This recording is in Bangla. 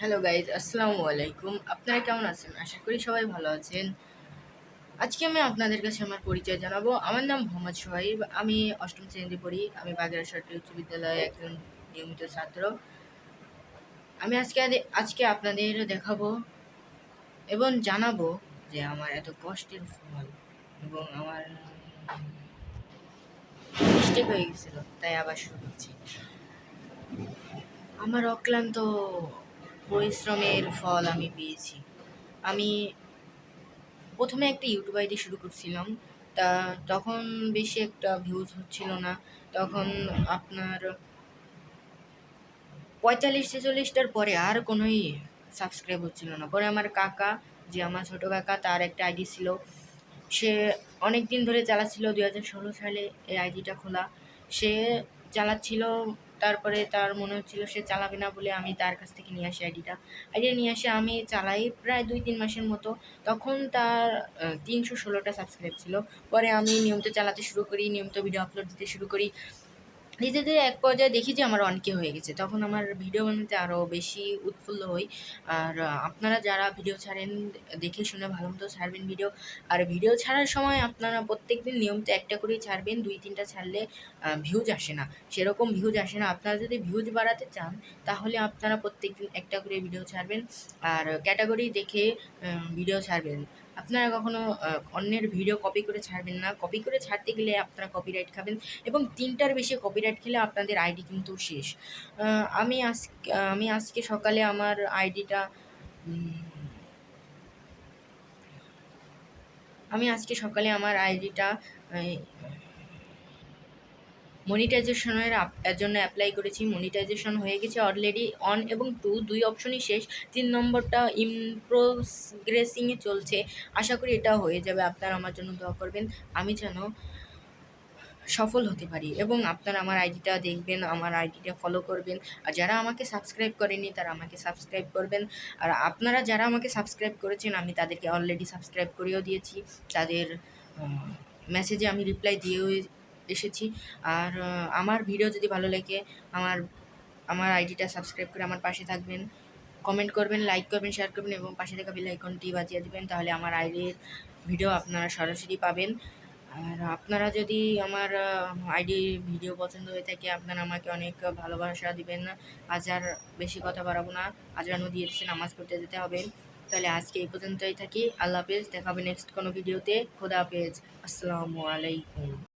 হ্যালো গাইজ আসসালামু আলাইকুম আপনারা কেমন আছেন? আশা করি সবাই ভালো আছেন। আজকে আমি আপনাদের কাছে আমার পরিচয় জানাব। আমার নাম মোহাম্মদ সোহাইব। আমি অষ্টম শ্রেণীতে পড়ি। আমি বাগেরহাট সরকারি উচ্চ বিদ্যালয়ে একজন নিয়মিত ছাত্র। আমি আজকে আজকে আপনাদের দেখাবো এবং জানাব যে আমার এত কষ্টের ফল এবং আমার মিস্টেক হয়ে গেছিল, তাই আবার শুরু করছি। আমার অক্লান্ত পরিশ্রমের ফল আমি পেয়েছি। আমি প্রথমে একটা ইউটিউব আইডি শুরু করছিলাম। তা তখন বেশি একটা ভিউজ হচ্ছিল না। তখন আপনার পঁয়তাল্লিশ ছেচল্লিশটার পরে আর কোনোই সাবস্ক্রাইব হচ্ছিল না। পরে আমার কাকা, যে আমার ছোটো কাকা, তার একটা আইডি ছিল। সে অনেক দিন ধরে চালাচ্ছিল। দু হাজার ষোলো সালে এই আইডিটা খোলা। সে চালাচ্ছিল তারপরে তার মনে হচ্ছিল সে চালাবে না বলে আমি তার কাছ থেকে নিয়ে আসি আইডিটা। আইডিয়া নিয়ে আসে আমি চালাই প্রায় দুই তিন মাসের মতো। তখন তার তিনশো ষোলোটা সাবস্ক্রাইব ছিল। পরে আমি নিয়মিত চালাতে শুরু করি, নিয়মিত ভিডিও আপলোড দিতে শুরু করি। ধীরে ধীরে এক পর্যায়ে দেখি যে আমার অনেকে হয়ে গেছে। তখন আমার ভিডিও বানাতে আরও বেশি উৎফুল্ল হই। আর আপনারা যারা ভিডিও ছাড়েন, দেখে শুনে ভালো মতো ছাড়বেন ভিডিও আর ভিডিও ছাড়ার সময় আপনারা প্রত্যেক দিন নিয়মিত একটা করেই ছাড়বেন। দুই, তিনটা ছাড়লে ভিউজ আসে না। সেরকম ভিউজ আসে না। আপনারা যদি ভিউজ বাড়াতে চান, তাহলে আপনারা প্রত্যেক দিন একটা করে ভিডিও ছাড়বেন। আর ক্যাটাগরি দেখে ভিডিও ছাড়বেন। আপনারা কখনো অন্যের ভিডিও কপি করে ছাড়বেন না। কপি করে ছাড়তে গেলে আপনারা কপিরাইট খাবেন এবং তিনটার বেশি কপিরাইট খেলে আপনাদের আইডি কিন্তু শেষ। আমি আজ আমি আজকে সকালে আমার আইডিটা আমি আজকে সকালে আমার আইডিটা মনিটাইজেশনের জন্য অ্যাপ্লাই করেছি, মনিটাইজেশন হয়ে গেছে অলরেডি অন এবং টু দুই অপশনই শেষ। তিন নম্বরটা ইমপ্রোগ্রেসিংয়ে চলছে। আশা করি এটা হয়ে যাবে। আপনারা আমার জন্য দোয়া করবেন। আমি যেন সফল হতে পারি এবং আপনারা আমার আইডিটা দেখবেন, আমার আইডিটা ফলো করবেন। আর যারা আমাকে সাবস্ক্রাইব করেনি, তারা আমাকে সাবস্ক্রাইব করবেন। আর আপনারা যারা আমাকে সাবস্ক্রাইব করেছেন, আমি তাদেরকে অলরেডি সাবস্ক্রাইব করেও দিয়েছি। তাদের মেসেজে আমি রিপ্লাই দিয়েও এসেছি। আর আমার ভিডিও যদি ভালো লাগে, আমার আমার আইডিটা সাবস্ক্রাইব করে আমার পাশে থাকবেন। কমেন্ট করবেন, লাইক করবেন, শেয়ার করবেন এবং পাশে থাকা বেল আইকনটি বাজিয়ে দেবেন, তাহলে আমার আইডির ভিডিও আপনারা সরাসরি পাবেন। আর আপনারা যদি আমার আইডি ভিডিও পছন্দ হয়ে থাকে, আপনারা আমাকে অনেক ভালোবাসা দিবেন। আজ আর বেশি কথা বাড়াবো না। আজরানো দিয়ে দিচ্ছে নামাজ পড়তে যেতে হবে। তাহলে আজকে এই পর্যন্তই থাকি। আল্লাহ হাফেজ দেখাবে নেক্সট কোনো ভিডিওতে খোদা হাফেজ। আসসালামু আলাইকুম।